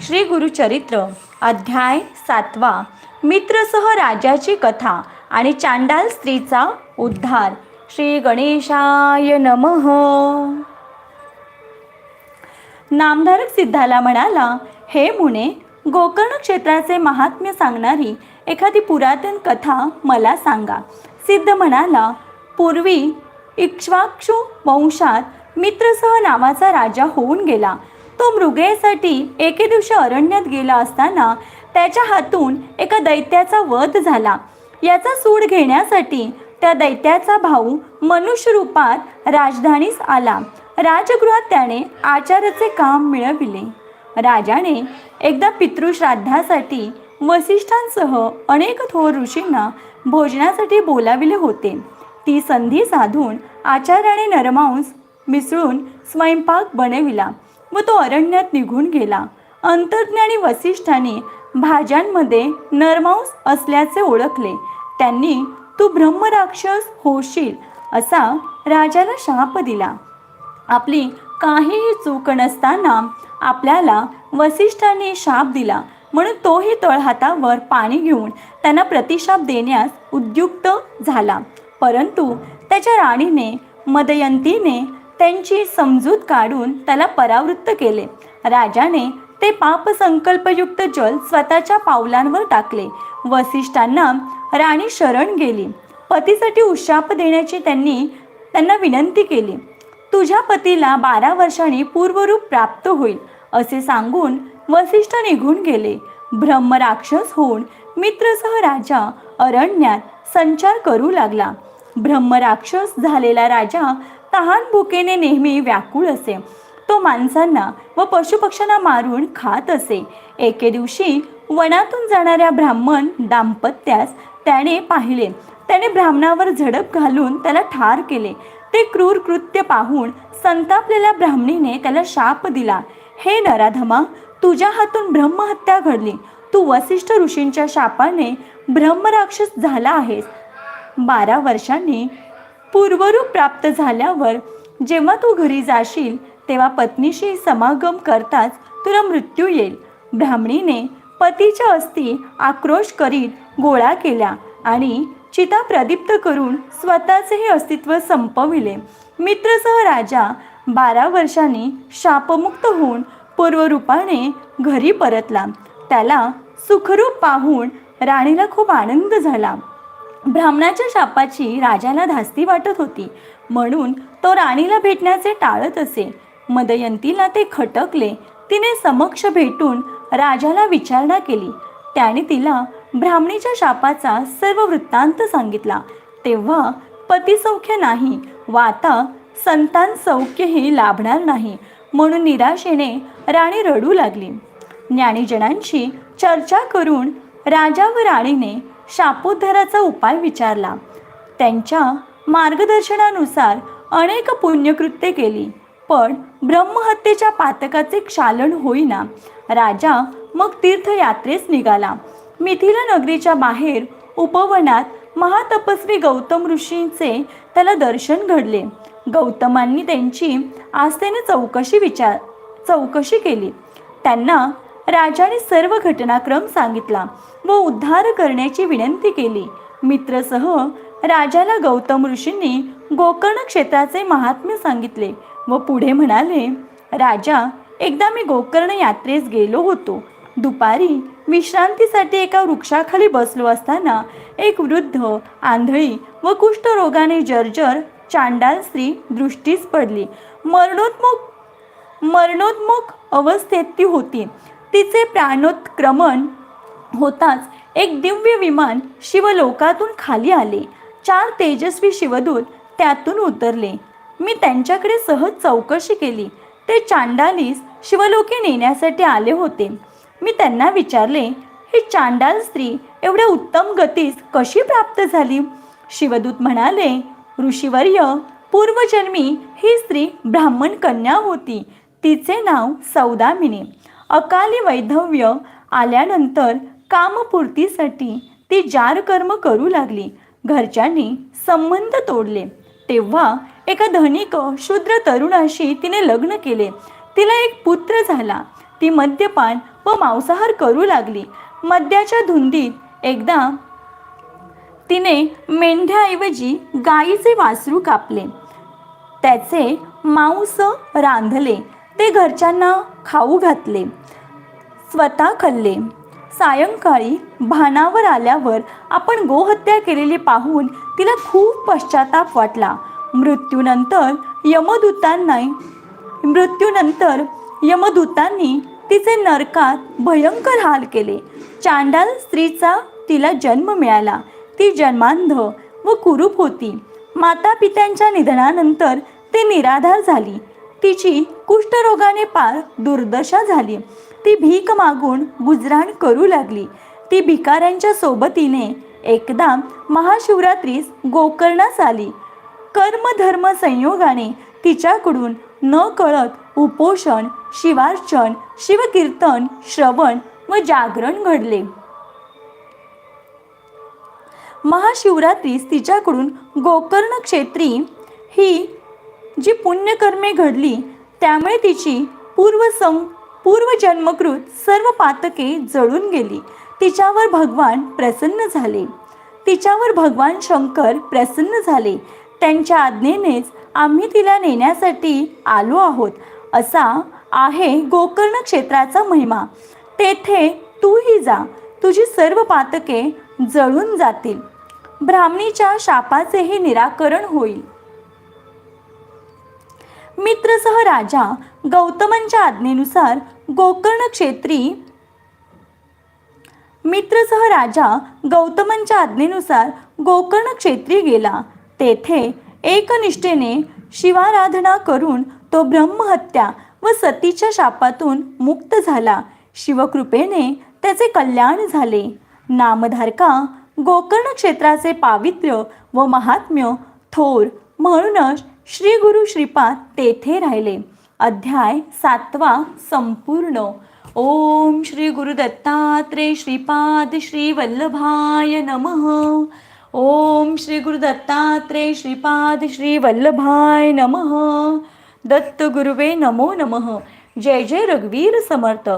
श्री गुरुचरित्र अध्याय सातवा. मित्रसह राजाची कथा आणि चांडाल स्त्रीचा उद्धार. श्री गणेशाय नमः. नामधारक सिद्धाला म्हणाला हे मुने गोकर्ण क्षेत्राचे महात्म्य सांगणारी एखादी पुरातन कथा मला सांगा. सिद्ध म्हणाला पूर्वी इक्ष्वाक्षु वंशात मित्रसह नावाचा राजा होऊन गेला. तो मृगेसाठी एके दिवशी अरण्यात गेला असताना त्याच्या हातून एका दैत्याचा वध झाला. याचा सूड घेण्यासाठी त्या दैत्याचा भाऊ मनुष्य रूपात राजधानीस आला. राजगृहात त्याने आचाराचे काम मिळविले. राजाने एकदा पितृश्राद्धासाठी वसिष्ठांसह अनेक थोर ऋषींना भोजनासाठी बोलाविले होते. ती संधी साधून आचार्याने नरमांस मिसळून स्वयंपाक बनविला. व तो अरण्यात निघून गेला. अंतर्ज्ञानी वसिष्ठाने भाज्यांमध्ये नरमांस असल्याचे ओळखले. त्यांनी तू ब्रह्मराक्षस होशील असा राजाला शाप दिला. आपली काहीही चूक नसताना आपल्याला वसिष्ठाने शाप दिला. म्हणून तोही तळहातावर पाणी घेऊन त्यांना प्रतिशाप देण्यास उद्युक्त झाला. परंतु त्याच्या राणीने मदयंतीने त्यांची समजूत काढून त्याला परावृत्त केले. राजाने ते पाप संकल्पयुक्त जल स्वतःच्या पावलांवर टाकले. वसिष्ठांना राणी शरण गेली. पतीसाठी उशाप देण्याची त्यांनी त्यांना विनंती केली. तुझ्या पतीला बारा वर्षांनी पूर्वरूप प्राप्त होईल असे सांगून वसिष्ठ निघून गेले. ब्रह्मराक्षस होऊन मित्रसह राजा अरण्यात संचार करू लागला. ब्रह्मराक्षस झालेला राजा तहान भुकेने नेहमी व्याकुळ असे. तो माणसांना व पशुपक्ष्यांना मारून खात असे. एके दिवशी वनातून जाणाऱ्या ब्राह्मण दाम्पत्यास त्याने पाहिले. त्याने ब्राह्मणावर झडप घालून त्याला ठार केले. ते क्रूर कृत्य पाहून संतापलेल्या ब्राह्मणीने त्याला शाप दिला. हे नराधमा तुझ्या हातून ब्रह्महत्या घडली. तू वसिष्ठ ऋषींच्या शापाने ब्रह्मराक्षस झाला आहेस. बारा वर्षांनी पूर्वरूप प्राप्त झाल्यावर जेव्हा तू घरी जाशील तेव्हा पत्नीशी समागम करताच तुला मृत्यू येईल. ब्राह्मणीने पतीच्या अस्थी आक्रोश करीत गोळा केल्या आणि चिता प्रदीप्त करून स्वतःचेही अस्तित्व संपविले. मित्रसह राजा बारा वर्षांनी शापमुक्त होऊन पूर्वरूपाने घरी परतला. त्याला सुखरूप पाहून राणीला खूप आनंद झाला. ब्राह्मणाच्या शापाची राजाला धास्ती वाटत होती. म्हणून तो राणीला भेटण्याचे टाळत असे. मदयंतीला ते खटकले. तिने समक्ष भेटून राजाला विचारणा केली. त्याने तिला ब्राह्मणीच्या शापाचा सर्व वृत्तांत सांगितला. तेव्हा पतिसौख्य नाही व आता संतान सौख्यही लाभणार नाही म्हणून निराशेने राणी रडू लागली. ज्ञानीजनांशी चर्चा करून राजा व राणीने शापोद्धाराचा उपाय विचारला. त्यांच्या मार्गदर्शनानुसार अनेक पुण्यकृत्ये केली पण ब्रह्महत्येच्या पातकाचे क्षालन होईना राजा मग तीर्थयात्रेस निघाला. मिथिला नगरीच्या बाहेर उपवनात महातपस्वी गौतम ऋषींचे त्याला दर्शन घडले. गौतमांनी त्यांची आस्थेने चौकशी विचार चौकशी केली. त्यांना राजाने सर्व घटनाक्रम सांगितला व उद्धार करण्याची विनंती केली. मित्रसह राजाला गौतम ऋषींनी गोकर्ण क्षेत्राचे महात्म्य सांगितले व पुढे म्हणाले राजा एकदा मी गोकर्ण यात्रेस गेलो होतो. दुपारी विश्रांतीसाठी एका वृक्षाखाली बसलो असताना एक वृद्ध आंधळी व कुष्ठरोगाने जर्जर चांडाल स्त्री दृष्टीस पडली. मरणोत्मुख मरणोन्मुख अवस्थेत ती होती. तिचे प्राणोत्क्रमण होताच एक दिव्य विमान शिवलोकातून खाली आले. चार तेजस्वी शिवदूत त्यातून उतरले. मी त्यांच्याकडे सहज चौकशी केली. ते चांडालीस शिवलोके नेण्यासाठी आले होते. मी त्यांना विचारले ही चांडाल स्त्री एवढ्या उत्तम गतीस कशी प्राप्त झाली? शिवदूत म्हणाले ऋषीवर्य पूर्वजन्मी ही स्त्री ब्राह्मण कन्या होती. तिचे नाव सौदामिनी. अकाली वैधव्य आल्यानंतर कामपूर्तीसाठी ती जार कर्म करू लागली. घरच्यांनी संबंध तोडले. तेव्हा एका धनिक शूद्र तरुणाशी तिने लग्न केले. तिला एक पुत्र झाला. ती मद्यपान व मांसाहार करू लागली. मद्याच्या धुंदीत एकदा तिने मेंढ्याऐवजी गाईचे वासरू कापले. त्याचे मांस रांधले. ते घरच्यांना खाऊ घातले. स्वतः खाल्ले. सायंकाळी भानावर आल्यावर आपण गोहत्या केलेली पाहून तिला खूप पश्चाताप वाटला. मृत्यूनंतर यमदूतांना मृत्यूनंतर यमदूतांनी तिचे नरकात भयंकर हाल केले. चांडाल स्त्रीचा तिला जन्म मिळाला. ती जन्मांध व कुरूप होती. माता पित्यांच्या निधनानंतर ते निराधार झाली. तिची कुष्ठरोगाने पार दुर्दशा झाली. ती भीक मागून गुजराण करू लागली. ती भिकाऱ्यांच्या सोबतीने एकदा महाशिवरात्रीस गोकर्णास आली. कर्मधर्म संयोगाने तिच्याकडून न कळत उपोषण शिवार्चन शिवकीर्तन श्रवण व जागरण घडले. महाशिवरात्रीस तिच्याकडून गोकर्ण क्षेत्री ही जी पुण्यकर्मे घडली त्यामुळे तिची पूर्वसं पूर्वजन्मकृत सर्व पातके जळून गेली. तिच्यावर भगवान प्रसन्न झाले. तिच्यावर भगवान शंकर प्रसन्न झाले. त्यांच्या आज्ञेनेच आम्ही तिला नेण्यासाठी आलो आहोत असा आहे गोकर्ण क्षेत्राचा महिमा. तेथे तूही जा तुझी सर्व पातके जळून जातील. ब्राह्मणीच्या शापाचेही निराकरण होईल. मित्रसह राजा गौतमांच्या आज्ञेनुसार गोकर्ण क्षेत्री मित्रसह राजा गौतमांच्या आज्ञेनुसार गोकर्ण क्षेत्री गेला. तेथे एकनिष्ठेने शिवाराधना करून तो ब्रह्महत्या व सतीच्या शापातून मुक्त झाला. शिवकृपेने त्याचे कल्याण झाले. नामधारका गोकर्ण क्षेत्राचे पावित्र्य व महात्म्य थोर म्हणूनच श्री गुरु श्रीपाद तेथे राहिले. अध्याय सातवा संपूर्ण. ओम श्री गुरु दत्तात्रेय श्रीपाद श्री वल्लभाय नमः. ओम श्री गुरु दत्तात्रेय श्रीपाद श्री वल्लभाय नमः. दत्त गुरुवे नमो नमः. जय जय रघुवीर समर्थ.